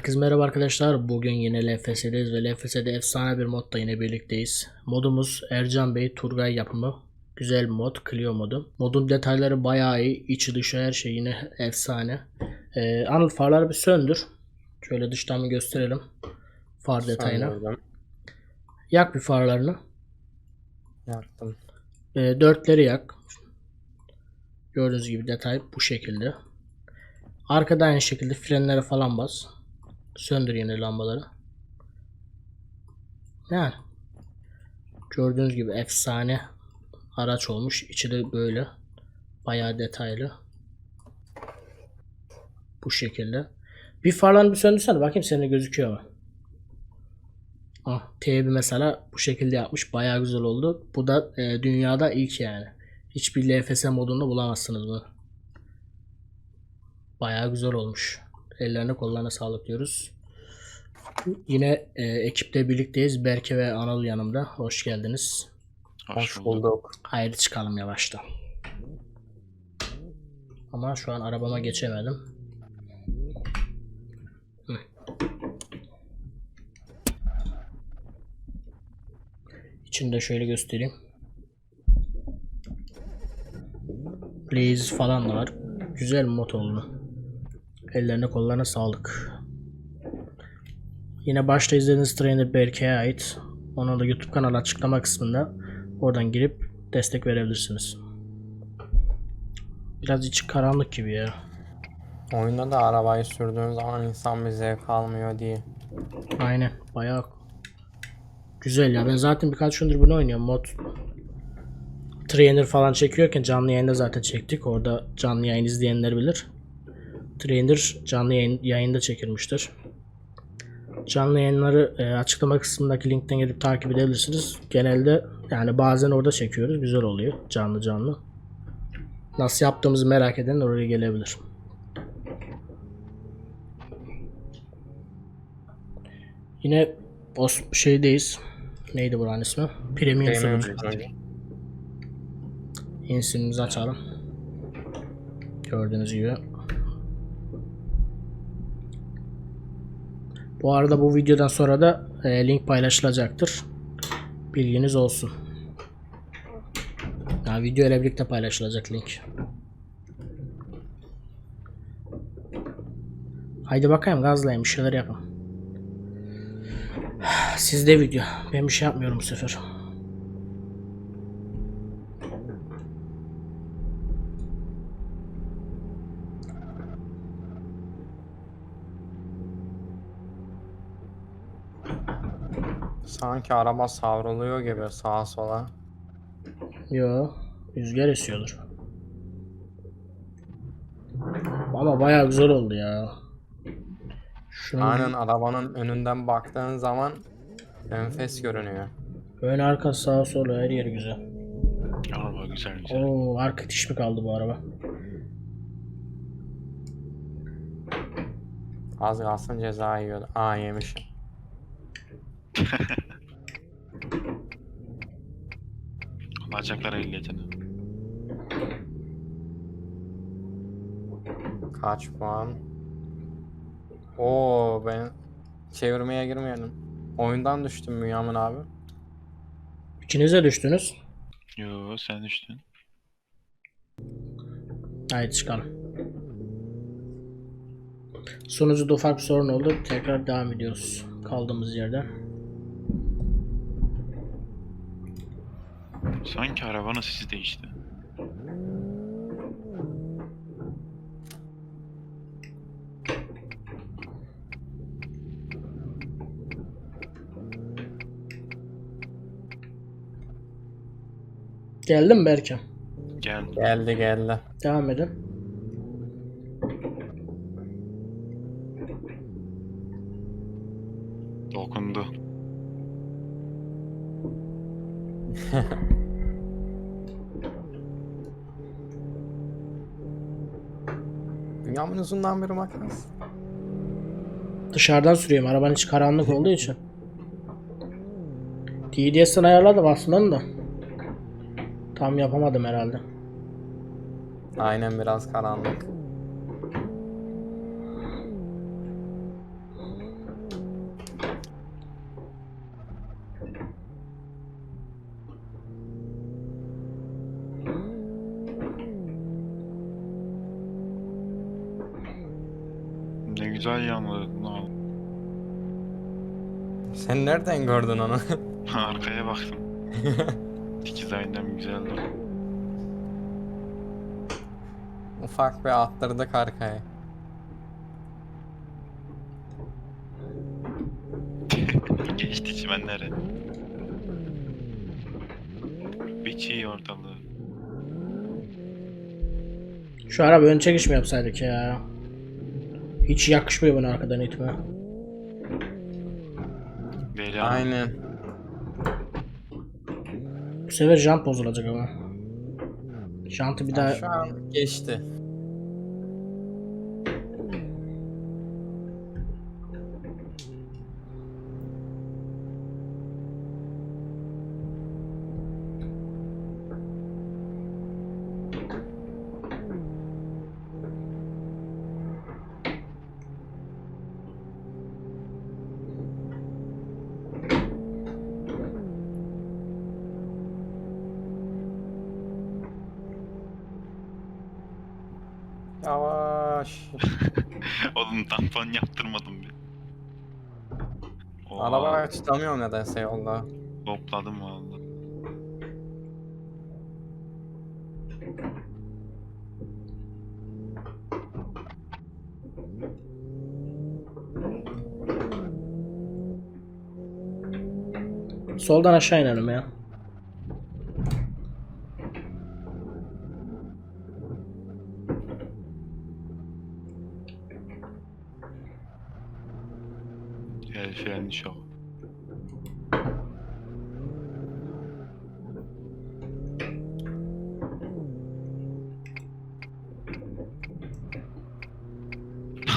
Herkese merhaba arkadaşlar. Bugün yine LFS'deyiz ve LFS'de efsane bir modda yine birlikteyiz. Modumuz Ercan Bey Turgay yapımı. Güzel mod, Clio modu. Modun detayları bayağı iyi. İçi dışı her şey yine efsane. Ee, Anıl farları bir söndür. Şöyle dıştan bir gösterelim. Far detayını. Yak bir farlarını. Yaktım. E, dörtleri yak. Gördüğünüz gibi detay bu şekilde. Arkada aynı şekilde frenlere falan bas. Söndür yine lambaları. Yani gördüğünüz gibi efsane araç olmuş. İçi de böyle bayağı detaylı. Bu şekilde. Bir farlarını bir söndürsene bakayım senin gözüküyor mu? Ah, T1 mesela bu şekilde yapmış. Bayağı güzel oldu. Bu da e, dünyada ilk yani. Hiçbir LFS modunda bulamazsınız bunu. Bayağı güzel olmuş. Ellerine kollarına sağlık diyoruz. Yine e, ekiple birlikteyiz. Berke ve Anıl yanımda. Hoş geldiniz. Hoş bulduk. Haydi çıkalım yavaştan. Ama şu an arabama geçemedim. Hı. İçini de şöyle göstereyim. Blaze falan da var. Güzel mod oldu. Ellerine kollarına sağlık. Yine başta izlediğiniz trainer Berke'ye ait. Onun da YouTube kanalı açıklama kısmında. Oradan girip destek verebilirsiniz. Biraz içi karanlık gibi ya. Oyunda da arabayı sürdüğün zaman insan bir zevk almıyor diye. Aynen. Bayağı güzel ya. Ben zaten birkaç gündür bunu oynuyorum. Mod Trainer falan çekiyorken canlı yayında zaten çektik. Orada canlı yayın izleyenler bilir. Trainer canlı yayın, yayında çekilmiştir. Canlı yayınları e, açıklama kısmındaki linkten gelip takip edebilirsiniz. Genelde yani bazen orada çekiyoruz. Güzel oluyor. Canlı canlı. Nasıl yaptığımızı merak eden oraya gelebilir. Yine o şeydeyiz. Neydi buranın ismi? Premium sunucu. İnsinimizi açalım. Gördüğünüz gibi. Bu arada bu videodan sonra da e, link paylaşılacaktır. Bilginiz olsun. Ya video ile birlikte paylaşılacak link. Haydi bakayım gazlayın bir şeyler yapın. Sizde video. Ben bir şey yapmıyorum bu sefer. Sanki araba savruluyor gibi sağa sola. Yo, rüzgar esiyordur. Ama bayağı güzel oldu ya. Şunun Aynen arabanın önünden baktığın zaman enfes görünüyor. ön arka sağa sola her yeri güzel. Araba güzel güzel. Oo, arka diş mi kaldı bu araba? Az kalsın ceza yiyordu. Aa yemiş. Alacaklar ehliyetini. Kaç puan? Oo ben çevirmeye girmeyelim. Oyundan düştüm Bünyamin abi. İkiniz de düştünüz. Yo sen düştün. Haydi çıkalım. Sunucuda ufak bir sorun oldu. Tekrar devam ediyoruz. Kaldığımız yerden. Sanki arabanın sesi değişti. Geldim mi Berke? Gel. Geldi geldi. Devam edin. Dokundu. Bünyamin uzundan beri makas. Dışarıdan sürüyorum. Arabanın içi karanlık olduğu için. DDS'ini ayarladım aslında da. Tam yapamadım herhalde. Aynen biraz karanlık. Güzel yanladın oğlum. Sen nereden gördün onu? Arkaya baktım. Dikiz aynen güzeldi. Ufak bir attırdık arkaya. Geçti çimenleri. Biçiyi ortalığı. Şu araba ön çekiş mi yapsaydık ya? Hiç yakışmıyor bana arkadan itme. Bela. Aynen. Bu sefer jant bozulacak ama. Jantı bir daha... Şu an geçti. Oğlum tampon yaptırmadım bir. Oha, Araba tutamıyorum nedense yolda. Topladım valla. Soldan aşağı inelim ya. El freni şov.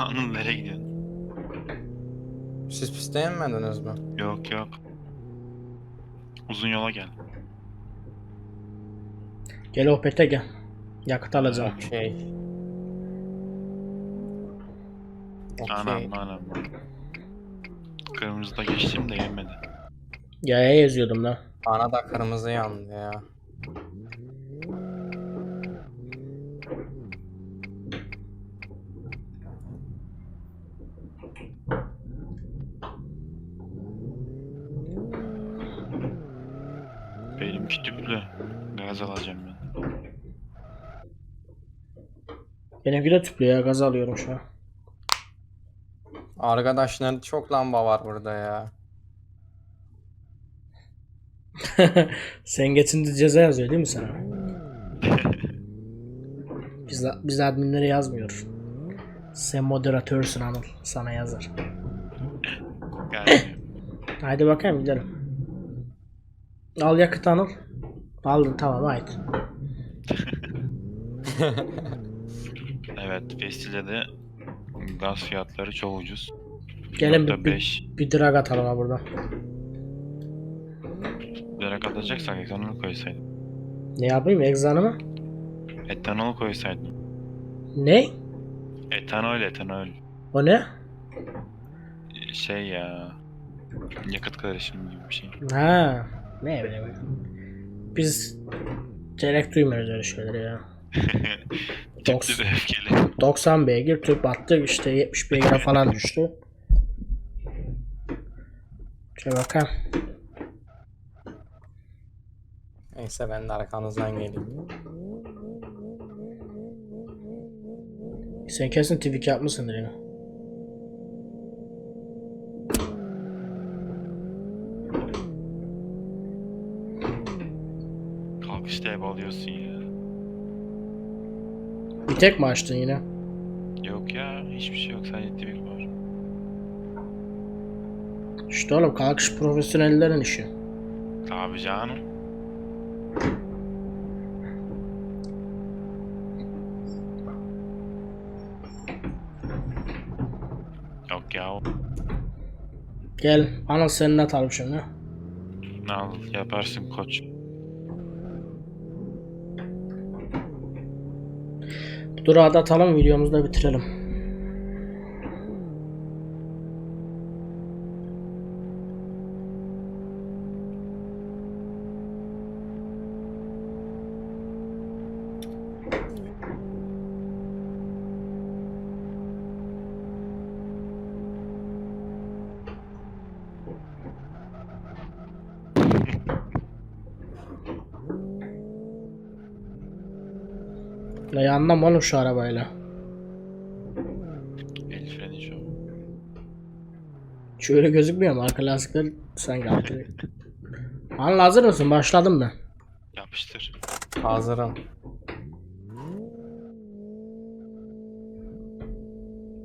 Anıl nereye gidiyorsun? Siz piste inmediniz mi? Yok yok. Uzun yola gel. Gel Opet'e gel. Yakıt alacağım. Okey. Okey. Anam anam. Kırmızıda geçtim de gelmedi. Yaya yazıyordum da. Bana da kırmızı yandı ya. Benimki tüplü. Gaz alacağım ben. Benimki de tüplü ya gaz alıyorum şu an. Arkadaşlar çok lamba var burada ya. Sen geçince ceza yazıyor değil mi sana? Biz, biz adminlere yazmıyor. Sen moderatörsün Anıl. Sana yazar. Haydi bakayım gidelim. Al yakıt Anıl. Aldın tamam haydi. evet Vestile'de gaz fiyatları çok ucuz. Gelin bir, 1.5 bir, bir drag atalım ha buradan. lira atacaksak etanol koysaydım. Ne yapayım egzanı mı? Etanol koysaydım. Ne? Etanol etanol. O ne? Şey ya. Yakıt karışımı gibi bir şey. Ha, ne bileyim. Biz gerek duymuyoruz öyle şeyleri ya. Tüplü ve öfkeli. 90 beygir tüp attık işte 70 beygire falan düştü. Şöyle bakalım. Neyse ben de arkanızdan geleyim. Sen kesin tweak yapmışsındır yine. Kalkışta hep alıyorsun ya. Tek mi açtın yine? Yok ya hiçbir şey yok sadece tweak var. İşte oğlum kalkış profesyonellerin işi. Tabi canım. Yok ya Gel Anıl seninle atalım şimdi. ne al yaparsın koç. Bu durağı da atalım videomuzu da bitirelim. Ne yandım oğlum şu arabayla. El freni şu. Şöyle gözükmüyor mu? Arka lastikler sen gayet. Anıl hazır mısın? Başladım ben. Yapıştır. Hazırım.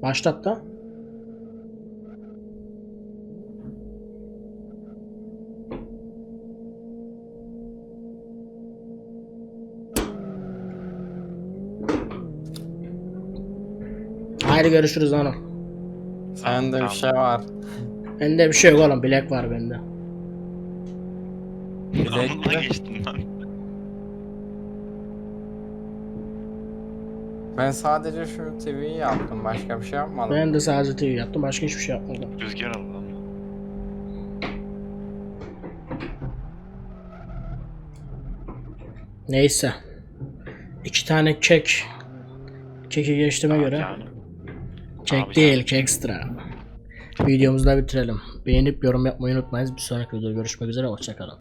Başlat da. Haydi görüşürüz hanım. Sende bir şey var. Bende bir şey yok oğlum. Bilek var bende. Bilek Anına mi? geçtim lan. Ben sadece şu TV'yi yaptım. Başka bir şey yapmadım. Ben de sadece TV yaptım. Başka hiçbir şey yapmadım. Rüzgar aldı lan. Neyse. İki tane kek. Keki geçtiğime göre. Yani. Kek Abi değil, sen- kek ekstra. Videomuzu da bitirelim. Beğenip yorum yapmayı unutmayınız. Bir sonraki videoda görüşmek üzere. Hoşçakalın.